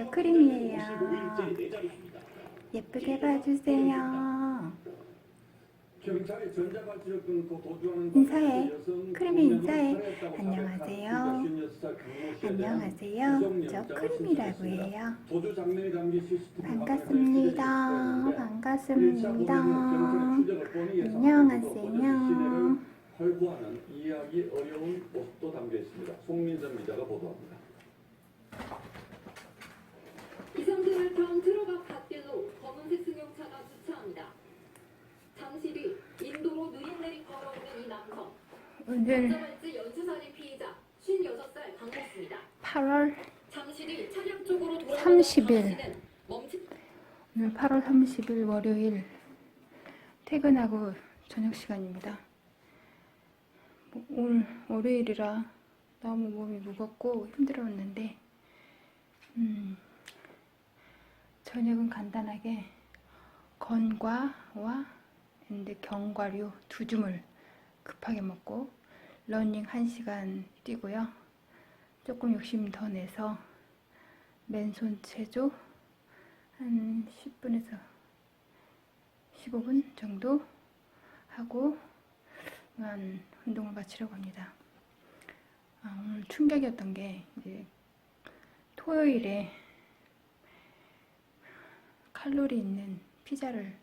저 크림이에요. 예쁘게 봐주세요. 인사해. 크림이 인사해. 안녕하세요. 사실한 56살 강모 씨에 대한 안녕하세요. 저 크림이라고. 해요. 반갑습니다. 반갑습니다. 안녕하세요. 활구하는 이해하기 어려운 모습도 담겨 있습니다. 송민선 기자가 보도합니다. 이성들을평 트럭 앞 갓길로 검은색 승용차가 주차합니다. 잠시 뒤 인도로 느릿내릿 걸어오는 이 남성. 오늘 전자발찌 연쇄살인 피의자 56살 강모 씨입니다. 8월 잠시 뒤 차량 쪽으로 돌아오던 30일. 강 씨는 멈칫 오늘 8월 30일 월요일 퇴근하고 저녁 시간입니다. 뭐, 오늘 월요일이라 너무 몸이 무겁고 힘들었는데 음, 저녁은 간단하게 건과와 근데 견과류 두 줌을 급하게 먹고 러닝 1시간 뛰고요. 조금 욕심 더 내서 맨손 체조 한 10분에서 15분 정도 하고 한 운동을 마치려고 합니다. 아, 오늘 충격이었던 게 이제 토요일에 칼로리 있는 피자를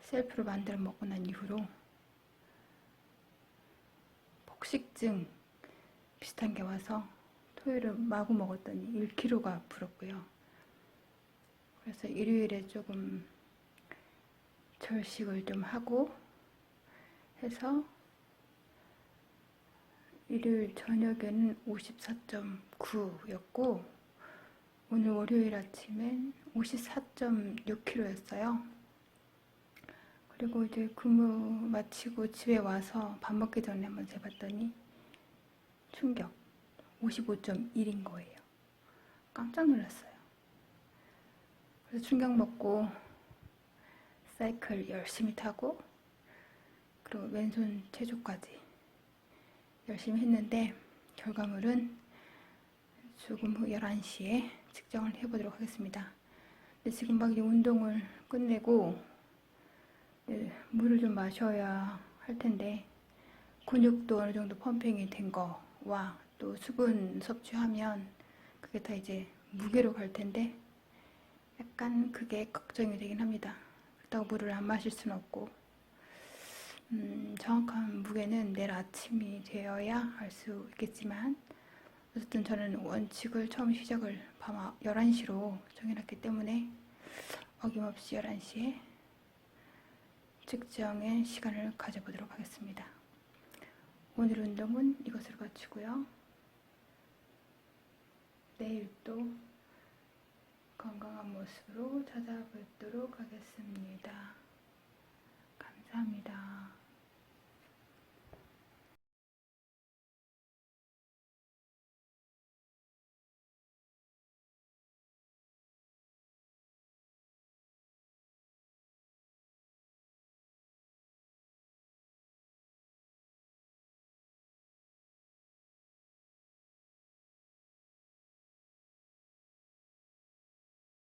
셀프로 만들어 먹고 난 이후로 폭식증 비슷한 게 와서 토요일에 마구 먹었더니 1kg가 불었고요. 그래서 일요일에 조금 절식을 좀 하고 해서 일요일 저녁에는 54.9였고 오늘 월요일 아침엔 54.6kg였어요. 그리고 이제 근무 마치고 집에 와서 밥 먹기 전에 한번 재봤더니 충격 55.1인 거예요. 깜짝 놀랐어요. 그래서 충격 먹고 사이클 열심히 타고 그리고 왼손 체조까지 열심히 했는데 결과물은 조금 후 11시에 측정을 해보도록 하겠습니다. 근데 지금 막 이제 운동을 끝내고 네, 물을 좀 마셔야 할 텐데 근육도 어느 정도 펌핑이 된 거와 또 수분 섭취하면 그게 다 이제 무게로 갈 텐데 약간 그게 걱정이 되긴 합니다. 그렇다고 물을 안 마실 수는 없고 음, 정확한 무게는 내일 아침이 되어야 알 수 있겠지만 어쨌든 저는 원칙을 처음 시작을 밤 11시로 정해놨기 때문에 어김없이 11시에 측정의 시간을 가져보도록 하겠습니다. 오늘 운동은 이것으로 마치고요. 내일 또 건강한 모습으로 찾아뵙도록 하겠습니다. 감사합니다.